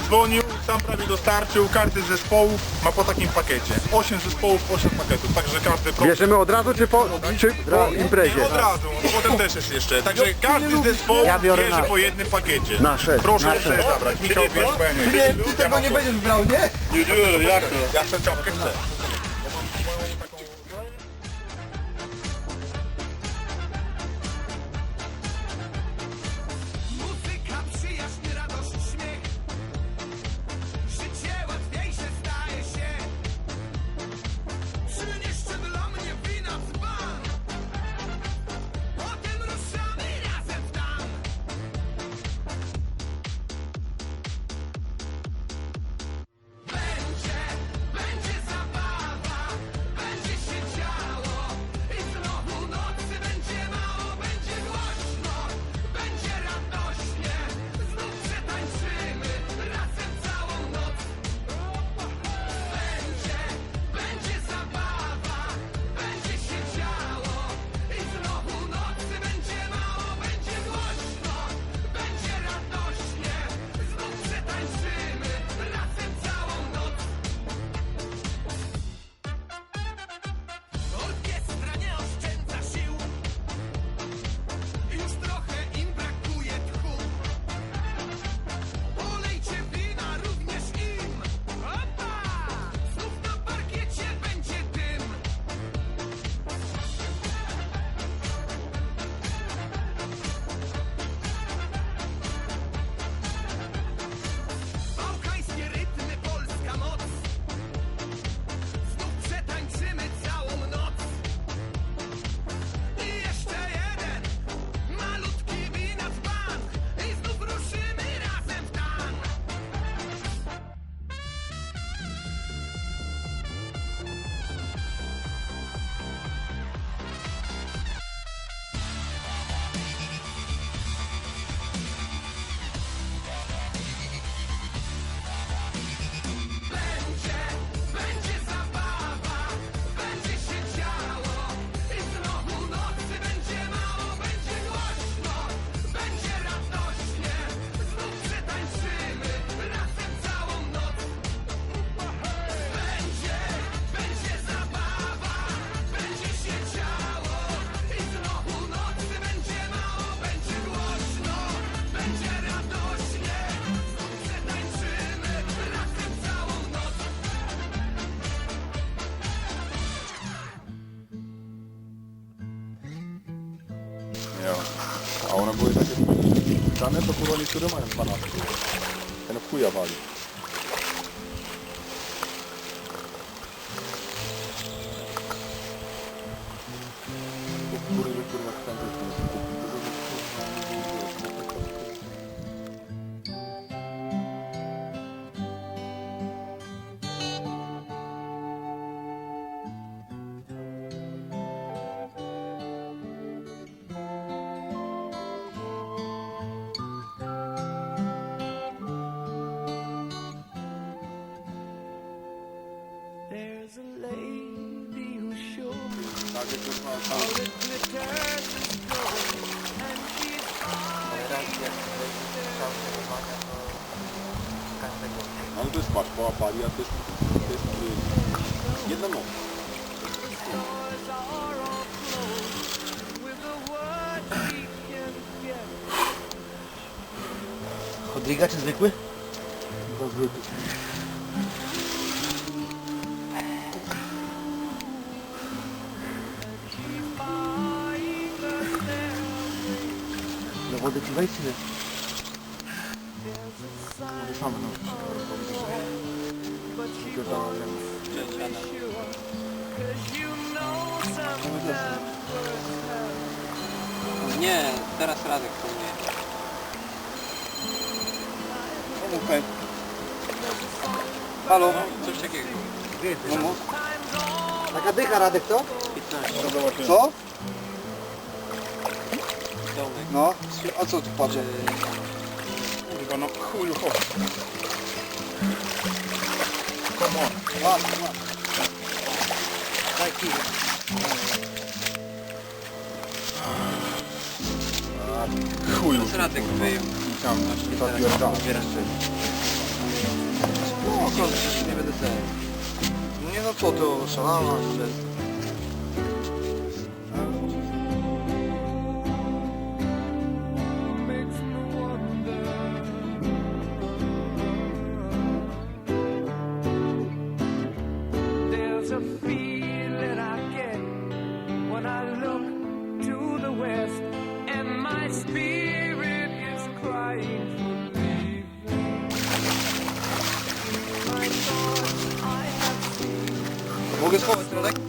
zadzwonił, sam prawie dostarczył, każdy z zespołów ma po takim pakiecie. 8 zespołów, 8 pakietów, także każdy pro... Bierzemy od razu czy po, czy po imprezie? Od razu, no potem też jest jeszcze. Także każdy z zespołów Ja biorę bierze na- po jednym pakiecie. Na sześć. Proszę Na jeszcze sześć. zabrać. Michał, bierz, bo ja nie Nie, ty tego nie będziesz brał, nie? Nie, nie, jak to? Ja chcę czapkę chcę. Muzyka, A one były takie puszczane, to kurwa niektóre mają 12. Ten w chuja wali. To ale to jest patrz, połapali, a to jest, to jest y, jedna noc. stars are all closed Do wody ci wejść czy nie? Sam, no. nie sometimes words have Nie, teraz Radek po mnie. Okej. Halo? Coś takiego. No mów. Taka dycha Radek to? 15. To zobaczymy. Co? No, a co tu patrzę? Kurwa, no chuju, chodź. Come on. Łap, łap. Daj kijek. Chuju. To Radek wyjął. Tam, papier tam. Spoko, nie będę tego. Nie no co to, szalała, że... 거기서 왔으면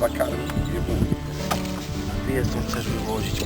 zakarmił je mówi. Pies nie wywozić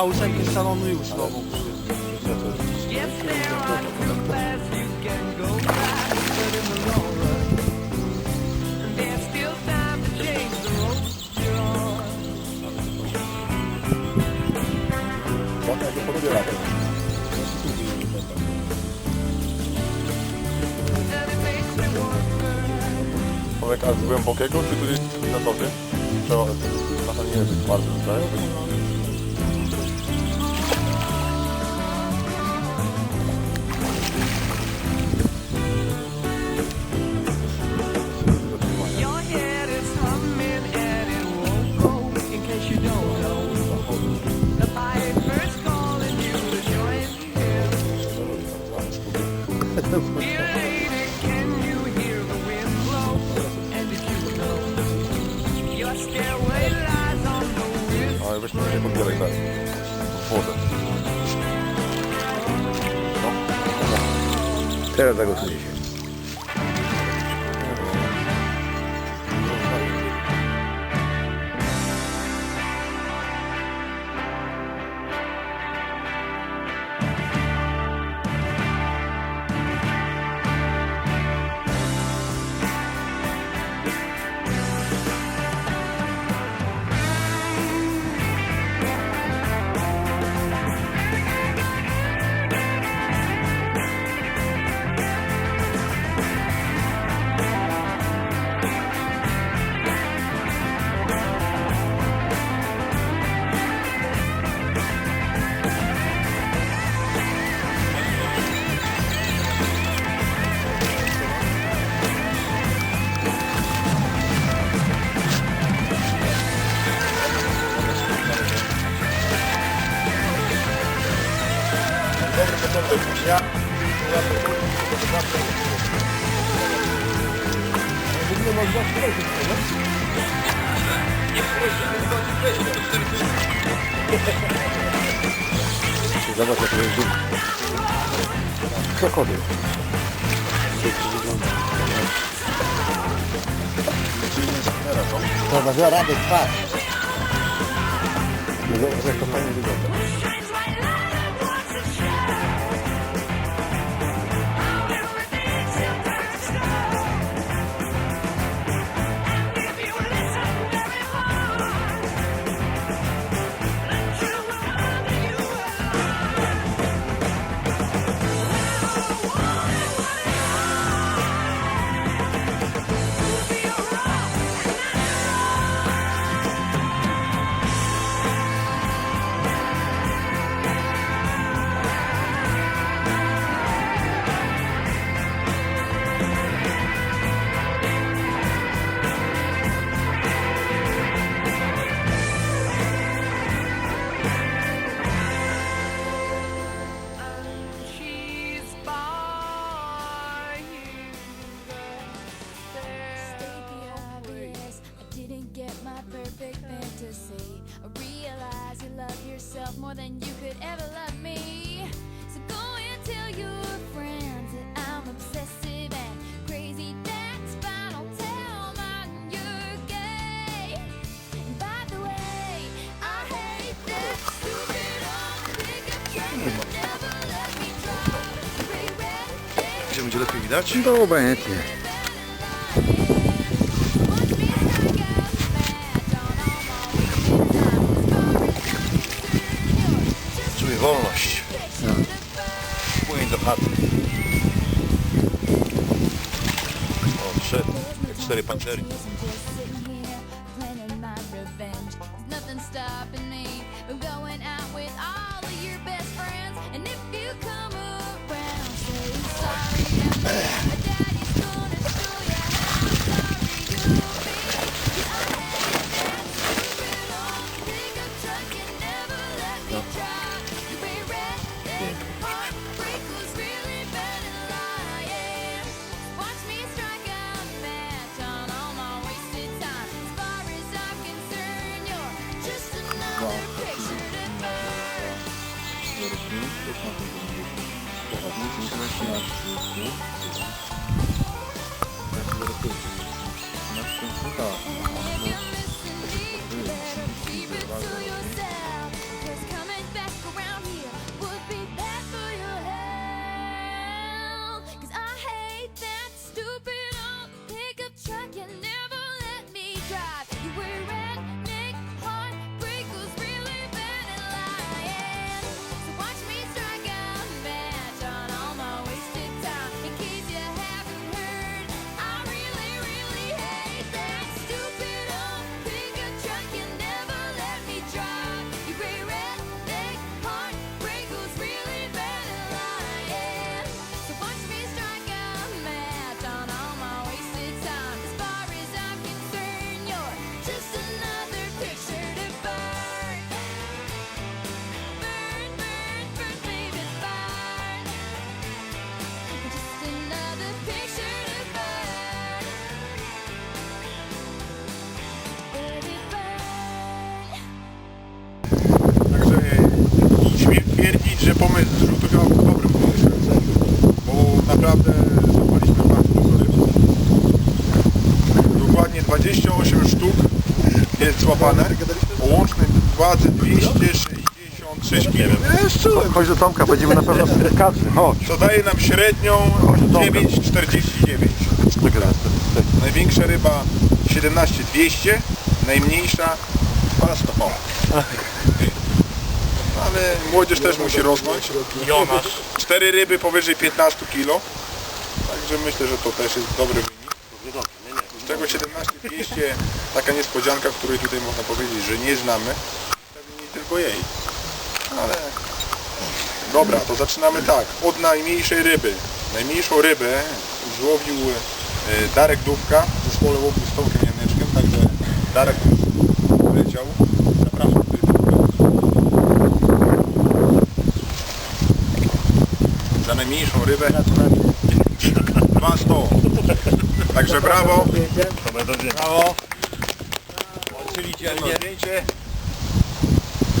Auszenkiem szalonu już znowu. Powiek, a z głębokiego, czy tu jest na tobie? Trzeba, to nie jest bardzo, tak? Weź mi się pobieraj na wodę. No. Teraz zagłosujcie. Zobacz, jak to jest duch. Krokodyl. To na radę, twarz. Zobacz, jak to fajnie wygląda. Zbieram. będzie lepiej widać? No obojętnie. Czuję wolność. Płyń do chaty. O. Jak cztery pancery. Z żółtego był dobrym pomysłem. Bo naprawdę złapaliśmy bardzo dużo ryb. Dokładnie 28 sztuk jest złapane. O łącznej wadze 266 kg. Chodź do Tomka, będziemy na pewno spotkaczy. Chodź. Co daje nam średnią 9,49. Największa ryba 17,200, najmniejsza 200. Ale młodzież też musi rosnąć. Jonasz. Cztery ryby powyżej 15 kg. Także myślę, że to też jest dobry wynik. Z czego 17200 taka niespodzianka, której tutaj można powiedzieć, że nie znamy. Pewnie nie tylko jej. Ale Dobra, to zaczynamy tak. Od najmniejszej ryby. Najmniejszą rybę złowił e, Darek Dówka w zespole z Tomkiem Janeczkiem, także Darek już leciał. Zapraszam tutaj Za najmniejszą rybę 200. Także brawo. Brawo. Oczywiście zdjęcie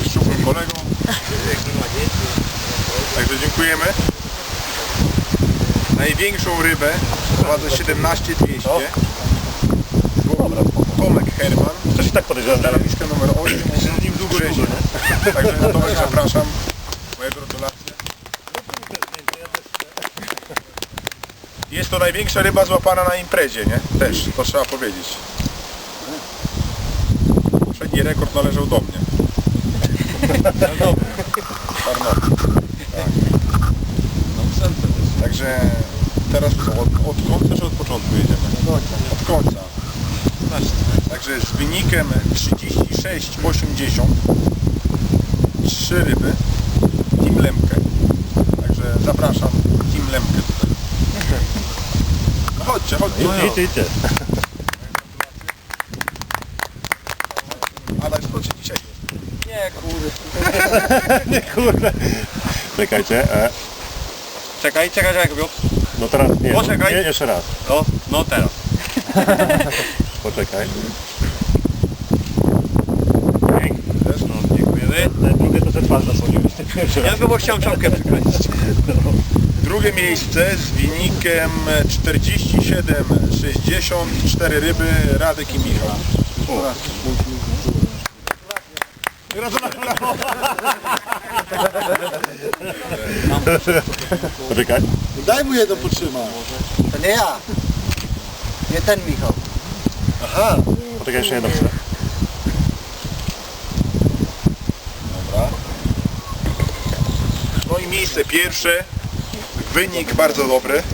z szczupłym kolegą. Także dziękujemy. Największą rybę o wadze 17200 złowił Tomek Herman. Też i tak podejrzewam, Stanowisko numer 8. z nim długo, nie? Także Tomek zapraszam. Moje gratulacje. Jest to największa ryba złapana na imprezie, nie? Też, to trzeba powiedzieć. Poprzedni rekord należał do mnie. Tarnowy. Tak. Także teraz co, od, od końca czy od początku jedziemy? Od końca. Także z wynikiem 36,80 trzy ryby Team Lemkę. Także zapraszam Team Lemkę tutaj. No chodźcie, chodźcie. Idźcie, idźcie. Adaś, co ci dzisiaj jest? Nie, kurde. Nie kurde. Czekajcie. E, Czekaj, czekaj, czekaj, Piotr. no teraz nie. Poczekaj. Nie, jeszcze raz. No, no teraz. Poczekaj. Też? No, dziękujemy. Te drugie to. Ten pierwszy Ja raz. bym bo chciał czapkę przykręcić. Drugie miejsce z wynikiem 47,60 cztery ryby Radek i Michał. Poczekaj. Daj mu jedno potrzymać. To nie ja. Nie ten Michał. Aha. Poczekaj jeszcze jedną chwilę. No i miejsce pierwsze. Wynik bardzo dobry.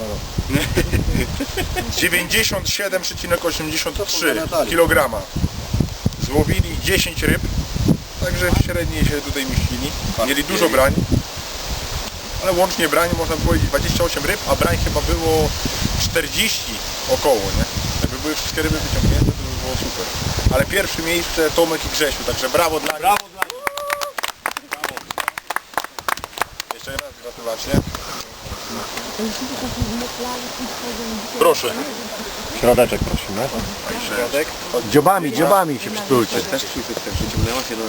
97,83 kg. Złowili 10 ryb. Także w średniej się tutaj mieścili. Mieli dużo brań. Ale łącznie brań można powiedzieć 28 ryb, a brań chyba było 40 około, nie? Jakby były wszystkie ryby wyciągnięte, to by było super. Ale pierwsze miejsce Tomek i Grzesiu, także brawo dla nich. Brawo dla nich. Jeszcze Proszę. Środeczek prosimy. Środek. Dziobami, dziobami się przytulcie. Też przyciągnęła się do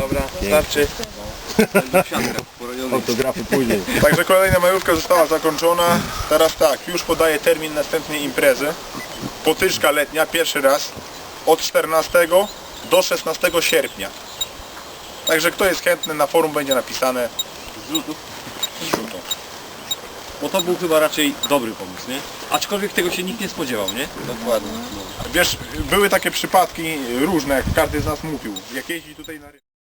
Dobra, starczy. Autografy później. Także kolejna majówka została zakończona. Teraz tak, już podaję termin następnej imprezy. Potyczka letnia, pierwszy raz. Od 14 do 16 sierpnia. Także kto jest chętny, na forum będzie napisane zrzutów. zrzutu. Bo to był chyba raczej dobry pomysł, nie? Aczkolwiek tego się nikt nie spodziewał, nie? Dokładnie. Wiesz, były takie przypadki różne, jak każdy z nas mówił. Jak jeździ tutaj na.